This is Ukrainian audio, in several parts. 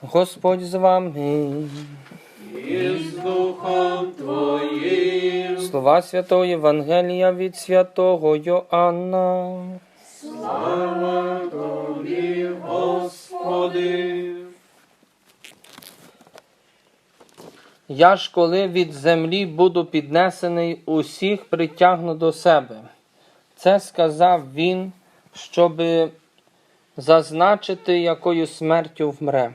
Господь з вами. і з Духом Твоїм. Слова Святого Євангелія від святого Йоанна. Слава Тобі, Господи. Я ж коли від землі буду піднесений, усіх притягну до себе. Це сказав він, щоби зазначити, якою смертю вмре.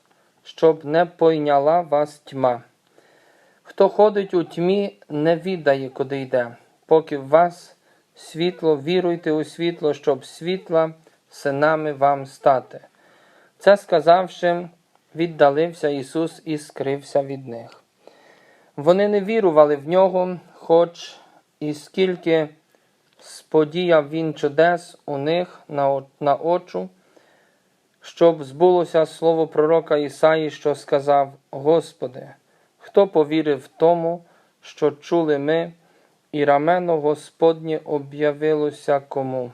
щоб не пойняла вас тьма. Хто ходить у тьмі, не відає, куди йде. Поки в вас світло, віруйте у світло, щоб світла синами вам стати. Це сказавши, віддалився Ісус і скрився від них. Вони не вірували в нього, хоч і скільки сподіяв він чудес у них на очу, щоб збулося слово пророка Ісаї, що сказав: Господи, хто повірив тому, що чули ми, і рамено Господнє об'явилося кому.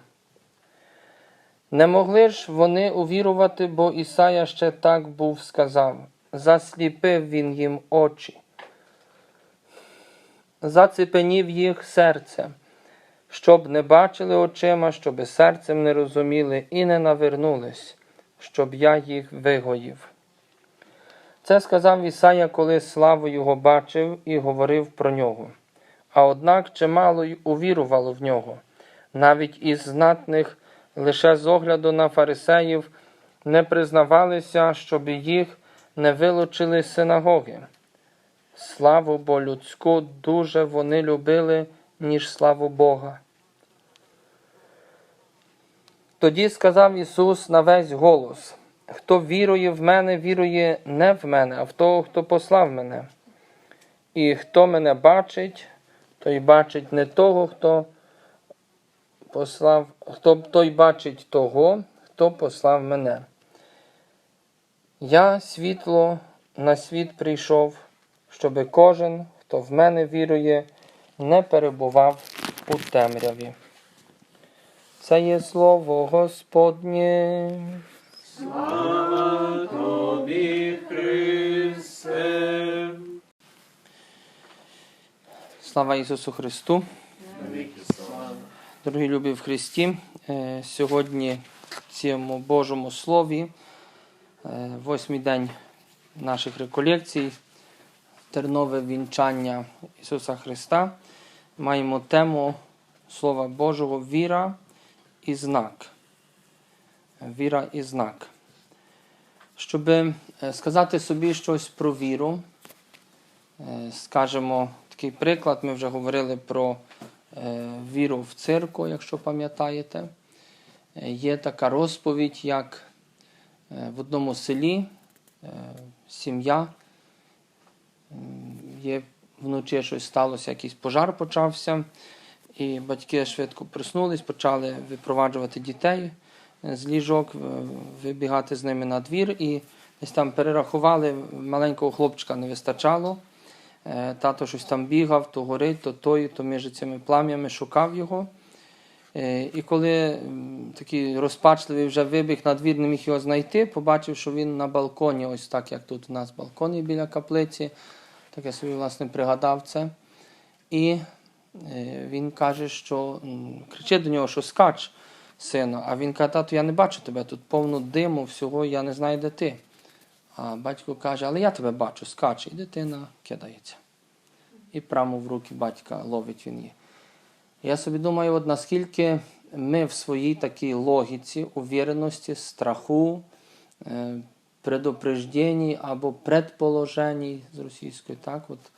Не могли ж вони увірувати, бо Ісая ще так був сказав. Засліпив він їм очі, зацепенів їх серце, щоб не бачили очима, щоби серцем не розуміли і не навернулись, щоб я їх вигоїв. Це сказав Ісая, коли славу його бачив і говорив про нього. А однак чимало й увірувало в нього, навіть із знатних лише з огляду на фарисеїв не признавалися, щоб їх не вилучили з синагоги. Славу бо людську дуже вони любили, ніж славу Бога. Тоді сказав Ісус на весь голос: Хто вірує в мене, вірує не в мене, а в того, хто послав мене. І хто мене бачить, той бачить не того, хто послав, хто той бачить того, хто послав мене. Я світло на світ прийшов, щоби кожен, хто в мене вірує, не перебував у темряві. Це є слово Господнє. Слава Тобі, Христе. Слава Ісусу Христу! Дорогі любі в Христі, е, сьогодні в цьому Божому Слові, е, восьмий день наших реколекцій, тернове вінчання Ісуса Христа, маємо тему Слова Божого віра і знак. Віра і знак. Щоб е, сказати собі щось про віру, е, скажемо такий приклад, ми вже говорили про е, віру в церкву, якщо пам'ятаєте. Є така розповідь, як в одному селі сім'я, є вночі щось сталося, якийсь пожар почався, і батьки швидко проснулись, почали випроваджувати дітей е, з ліжок, вибігати з ними на двір, і десь там перерахували, маленького хлопчика не вистачало. Е, Тато щось там бігав, то горить, то той, то між цими плам'ями шукав його. Е, І коли такий розпачливий вже вибіг на двір, не міг його знайти, побачив, що він на балконі, ось так, як тут у нас балкон є біля каплиці. Так я собі, власне, пригадав це. І він каже, що кричить до нього, що скач, сину. А він каже, тату, я не бачу тебе, тут повно диму, всього, я не знаю, де ти. А батько каже, але я тебе бачу, скаче, і дитина кидається. І прямо в руки батька ловить він її. Я собі думаю, от наскільки ми в своїй такій логіці, увіреності, страху, е, предупрежденні або предположенні з російської, так, от, е,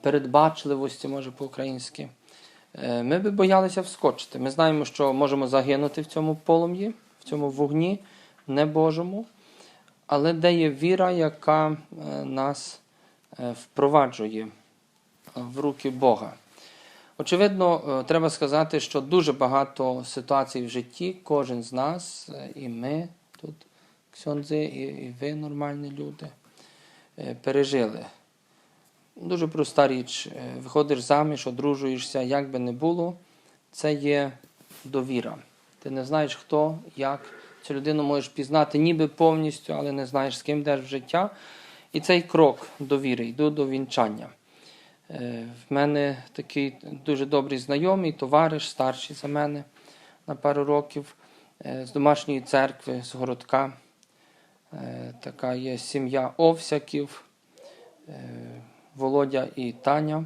передбачливості, може по-українськи, е, ми би боялися вскочити. Ми знаємо, що можемо загинути в цьому полум'ї, в цьому вогні небожому. але де є віра, яка е, нас е, впроваджує в руки Бога. Очевидно, треба сказати, що дуже багато ситуацій в житті, кожен з нас, і ми тут, ксьондзи, і, ви, нормальні люди, пережили. Дуже проста річ. Е, Виходиш заміж, одружуєшся, як би не було, це є довіра. Ти не знаєш, хто, як. Цю людину можеш пізнати ніби повністю, але не знаєш, з ким йдеш в життя. І цей крок довіри, йду до вінчання. Е, В мене такий дуже добрий знайомий, товариш, старший за мене на пару років, е, з домашньої церкви, з городка. Така є сім'я Овсяків, Володя і Таня.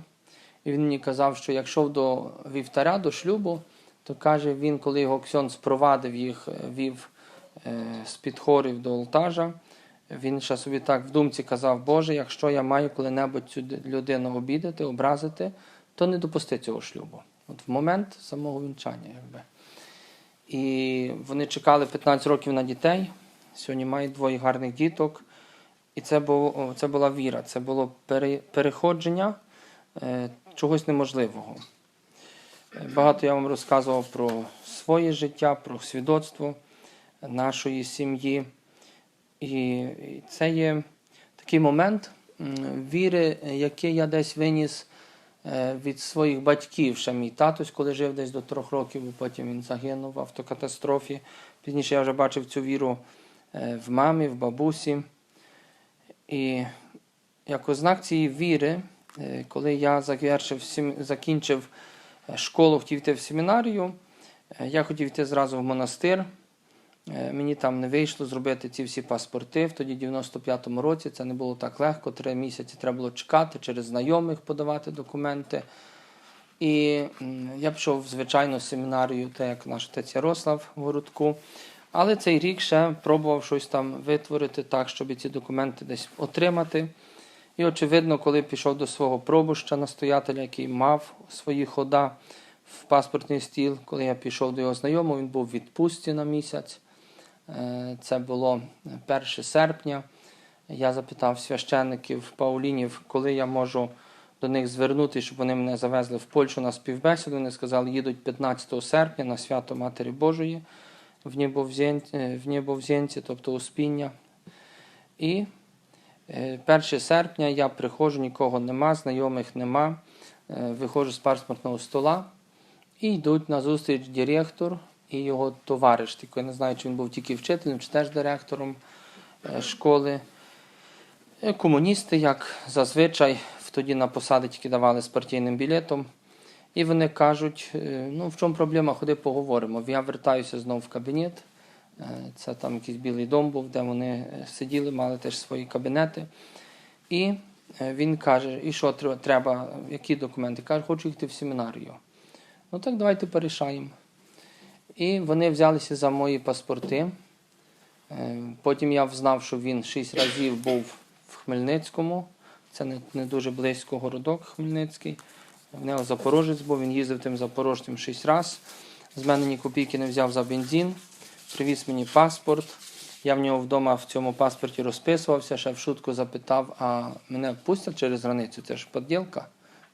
І він мені казав, що якщо до вівтаря, до шлюбу, то каже він, коли його ксьон спровадив їх, е, вів е, з-під хорів до алтажа, він ще собі так в думці казав, Боже, якщо я маю коли-небудь цю людину обідати, образити, то не допусти цього шлюбу. От в момент самого вінчання, якби. І вони чекали 15 років на дітей. Сьогодні мають двоє гарних діток. І це, було, це була віра, це було пере, переходження е, чогось неможливого. Е, Багато я вам розказував про своє життя, про свідоцтво нашої сім'ї. І це є такий момент віри, який я десь виніс е, від своїх батьків. Ще мій татусь, коли жив десь до трьох років, бо потім він загинув в автокатастрофі. Пізніше я вже бачив цю віру в мамі, в бабусі. І як ознак цієї віри, е, коли я завершив, закінчив е, школу, хотів йти в семінарію, е, я хотів йти зразу в монастир. Мені там не вийшло зробити ці всі паспорти. В тоді 95-му році це не було так легко. Три місяці треба було чекати, через знайомих подавати документи. І я пішов звичайно, в семінарію, так як наш отець Ярослав в городку. Але цей рік ще пробував щось там витворити так, щоб ці документи десь отримати. І, очевидно, коли пішов до свого пробуща настоятеля, який мав свої хода в паспортний стіл, коли я пішов до його знайомого, він був в відпустці на місяць. Е, Це було 1 серпня. Я запитав священників Паулінів, коли я можу до них звернутися, щоб вони мене завезли в Польщу на співбесіду. Вони сказали, їдуть 15 серпня на свято Матері Божої в Небовзєнці, в Небовзєнці тобто Успіння. І е, 1 серпня я приходжу, нікого нема, знайомих нема. Е, Виходжу з паспортного стола і йдуть на зустріч директор і його товариш. Тільки я не знаю, чи він був тільки вчителем, чи теж директором е, школи. Е, Комуністи, як зазвичай, тоді на посади тільки давали з партійним білетом. І вони кажуть: е, ну в чому проблема, ходи поговоримо. Я вертаюся знову в кабінет. Е, Це там якийсь білий дом був, де вони е, сиділи, мали теж свої кабінети. І він каже: і що треба, які документи? Каже, хочу йти в семінарію. Ну так давайте порішаємо. І вони взялися за мої паспорти. Потім я взнав, що він шість разів був в Хмельницькому. Це не, не дуже близько городок Хмельницький. В нього Запорожець був, він їздив тим запорожцем шість разів. З мене ні копійки не взяв за бензин, привіз мені паспорт. Я в нього вдома в цьому паспорті розписувався, ще в шутку запитав, а мене пустять через границю, це ж поділка.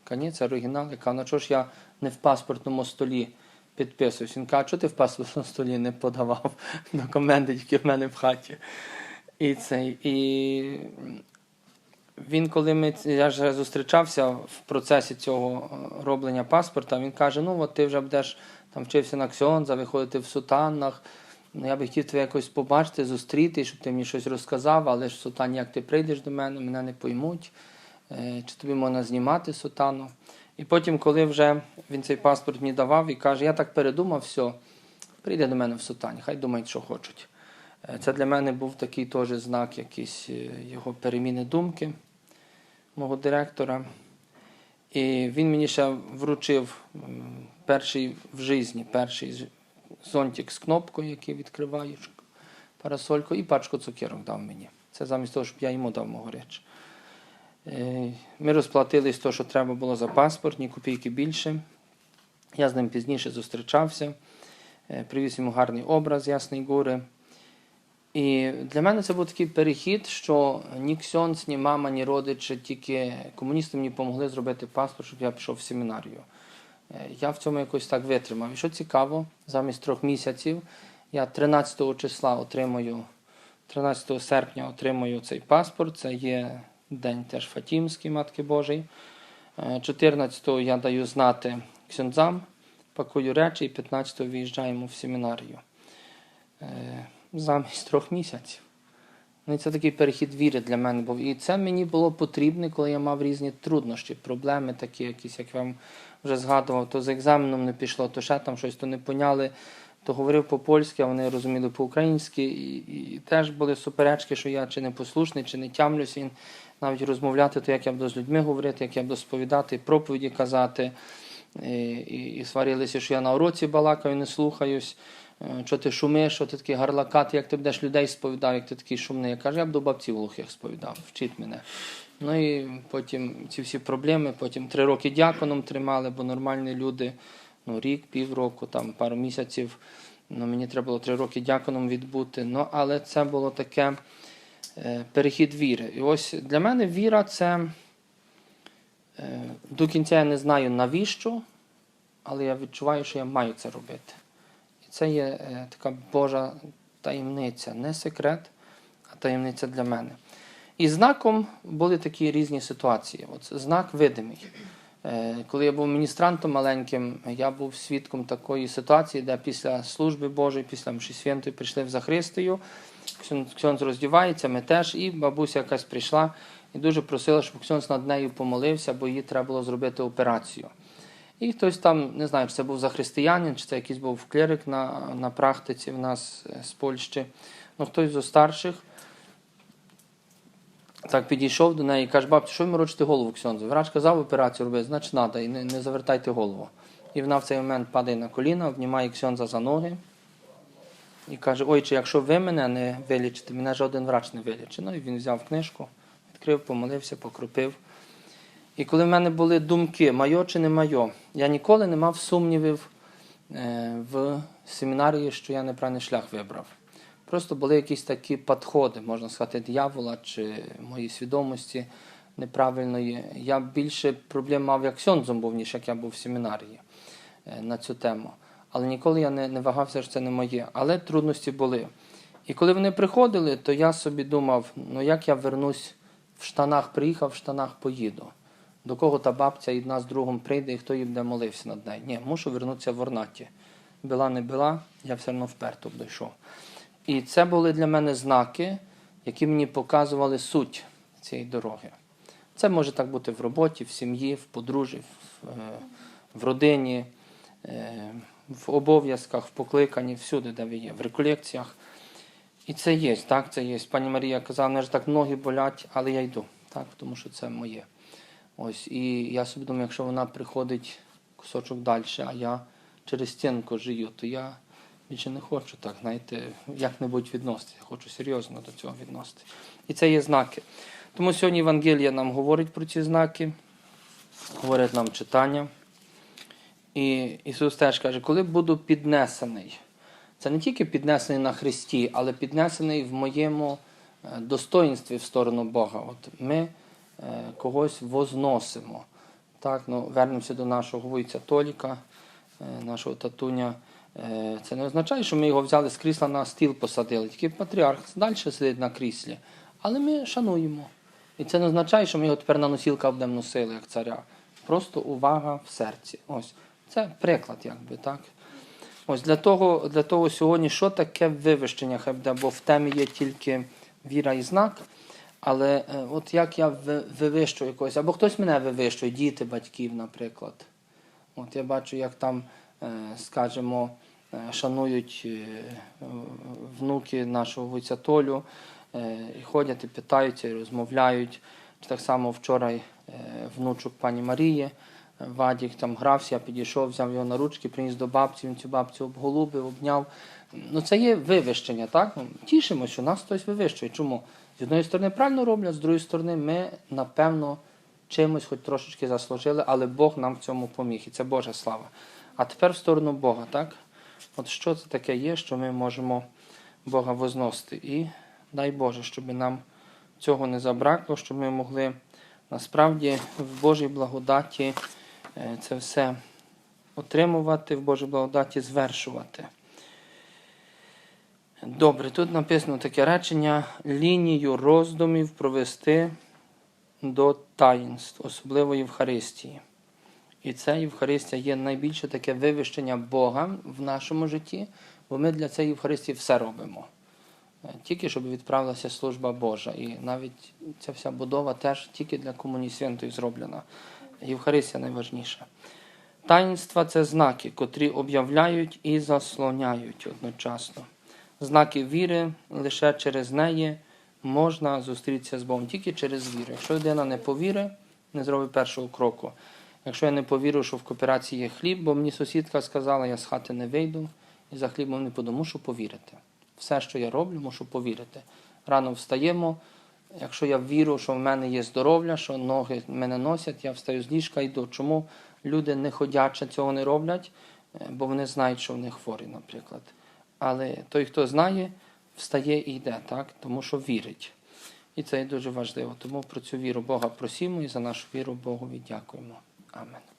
Ка це оригінал. Я кажу, ну чого ж я не в паспортному столі підписуюсь? Він каже, чого ти в паспортному столі не подавав документи, тільки в мене в хаті. І цей, і він, коли ми я ж зустрічався в процесі цього е, роблення паспорта, він каже: ну от ти вже будеш там вчився на ксьонза, виходити в сутаннах. Ну, я би хотів тебе якось побачити, зустріти, щоб ти мені щось розказав, але ж сутані, як ти прийдеш до мене, мене не поймуть, е, чи тобі можна знімати сутану. І потім, коли вже він цей паспорт мені давав і каже, я так передумав, все, прийде до мене в сутані, хай думають, що хочуть. Е, Це для мене був такий теж знак якийсь його переміни думки, мого директора. І він мені ще вручив перший в житті, перший зонтик з кнопкою, який відкриваєш, парасольку, і пачку цукерок дав мені. Це замість того, щоб я йому дав мого речі. Е, Ми розплатились те, що треба було за паспорт, ні копійки більше. Я з ним пізніше зустрічався, е, привіз йому гарний образ Ясної Гори. І для мене це був такий перехід, що ні ксьонц, ні мама, ні родичі, тільки комуністи мені допомогли зробити паспорт, щоб я пішов в семінарію. Е, Я в цьому якось так витримав. І що цікаво, замість трьох місяців я 13 числа отримую, 13 серпня отримую цей паспорт. Це є день теж Фатімський, Матки Божої. 14-го я даю знати ксьондзам, пакую речі, і 15-го виїжджаємо в семінарію. Замість трьох місяців. Ну, і це такий перехід віри для мене був. І це мені було потрібно, коли я мав різні труднощі, проблеми такі, якісь, як я вам вже згадував, то з екзаменом не пішло, то ще там щось то не поняли, то говорив по-польськи, а вони розуміли по-українськи. І, і, і теж були суперечки, що я чи не послушний, чи не тямлюся. І навіть розмовляти, то як я буду з людьми говорити, як я буду сповідати, проповіді казати. І, і, і сварилися, що я на уроці балакаю, не слухаюсь. Е, Що ти шумиш, що ти такий гарлакат, як ти будеш людей сповідав, як ти такий шумний. Я кажу, я б до бабців глухих сповідав, вчить мене. Ну і потім ці всі проблеми, потім три роки дяконом тримали, бо нормальні люди, ну рік, півроку, там пару місяців. Ну, мені треба було три роки дяконом відбути. Ну, але це було таке е, перехід віри. І ось для мене віра це е, до кінця я не знаю навіщо, але я відчуваю, що я маю це робити. Це є е, така Божа таємниця, не секрет, а таємниця для мене. І знаком були такі різні ситуації. От знак видимий. Е, Коли я був міністрантом маленьким, я був свідком такої ситуації, де після служби Божої, після Мші Святої прийшли в Захристію, Ксьон- роздівається, ми теж, і бабуся якась прийшла і дуже просила, щоб Ксьонз над нею помолився, бо їй треба було зробити операцію. І хтось там, не знаю, чи це був захристиянин, чи це якийсь був клерик на, на практиці в нас е, з Польщі. Ну, хтось зі старших так підійшов до неї і каже, бабці, що ви морочите голову Ксьонзу? Врач казав операцію робити, значить треба, і не, не завертайте голову. І вона в цей момент падає на коліна, обнімає Ксьонза за ноги і каже, ой, чи якщо ви мене не вилічите, мене жоден врач не вилічить. Ну і він взяв книжку, відкрив, помолився, покропив. І коли в мене були думки, майо чи не майо, я ніколи не мав сумнівів е, в семінарії, що я неправильний шлях вибрав. Просто були якісь такі підходи, можна сказати, диявола чи моєї свідомості неправильної. Я більше проблем мав як сьонзом був, ніж як я був в семінарії е, на цю тему. Але ніколи я не, не вагався, що це не моє. Але трудності були. І коли вони приходили, то я собі думав, ну як я вернусь в штанах, приїхав, в штанах поїду. До кого та бабця одна з другом прийде, і хто їй буде молився над нею. Ні, мушу вернутися в Орнаті. Била не била, я все одно вперто дійшов. І це були для мене знаки, які мені показували суть цієї дороги. Це може так бути в роботі, в сім'ї, в подружжі, в, е, в родині, е, в обов'язках, в покликанні, всюди, де ви є, в реколекціях. І це є, так, це є. Пані Марія казала, мене ж так ноги болять, але я йду, так, тому що це моє. Ось, і я собі думаю, якщо вона приходить кусочок далі, а я через стінку жию, то я більше не хочу так, знаєте, як-небудь відноситися. Я хочу серйозно до цього відносити. І це є знаки. Тому сьогодні Євангелія нам говорить про ці знаки, говорить нам читання. І Ісус теж каже, коли буду піднесений, це не тільки піднесений на Христі, але піднесений в моєму е, достоїнстві в сторону Бога. От ми когось возносимо. Так, ну, вернемося до нашого войця Толіка, е, нашого татуня. Е, Це не означає, що ми його взяли з крісла на стіл посадили. Тільки патріарх далі сидить на кріслі. Але ми шануємо. І це не означає, що ми його тепер на носілка будемо носили, як царя. Просто увага в серці. Ось. Це приклад, якби так. Ось для того, для того сьогодні, що таке вивищення, хай бо в темі є тільки віра і знак. Але е, от як я ви- вивищую якогось, або хтось мене вивищує, діти, батьків, наприклад. От я бачу, як там, е, скажімо, е, шанують внуки нашого войця Толю, і ходять і питаються, і розмовляють. Так само вчора внучок пані Марії, Вадік там грався, я підійшов, взяв його на ручки, приніс до бабці, він цю бабцю обголубив, обняв. Ну це є вивищення, так? Ну, Тішимося, що нас хтось вивищує. Чому? З одної сторони правильно роблять, з другої сторони, ми, напевно, чимось хоч трошечки заслужили, але Бог нам в цьому поміг, і це Божа слава. А тепер в сторону Бога, так? От що це таке є, що ми можемо Бога возносити. І дай Боже, щоб нам цього не забракло, щоб ми могли насправді в Божій благодаті е, це все отримувати, в Божій благодаті звершувати. Добре, тут написано таке речення: лінію роздумів провести до таїнств, особливо Євхаристії. І це Євхаристія є найбільше таке вивищення Бога в нашому житті, бо ми для цієї Євхаристії все робимо. Е, Тільки щоб відправилася служба Божа. І навіть ця вся будова теж тільки для комунії святої зроблена. Євхаристія найважніша. Таїнства це знаки, котрі об'являють і заслоняють одночасно. Знаки віри лише через неї можна зустрітися з Богом, тільки через віру. Якщо людина не повірить, не зробить першого кроку. Якщо я не повірю, що в кооперації є хліб, бо мені сусідка сказала, я з хати не вийду і за хлібом не піду, мушу повірити. Все, що я роблю, мушу повірити. Рано встаємо. Якщо я вірю, що в мене є здоров'я, що ноги мене носять, я встаю з ліжка йду. Чому люди не ходяче цього не роблять? Е, Бо вони знають, що вони хворі, наприклад. Але той, хто знає, встає і йде, так? тому що вірить. І це є дуже важливо. Тому про цю віру Бога просімо і за нашу віру Богові дякуємо. Амен.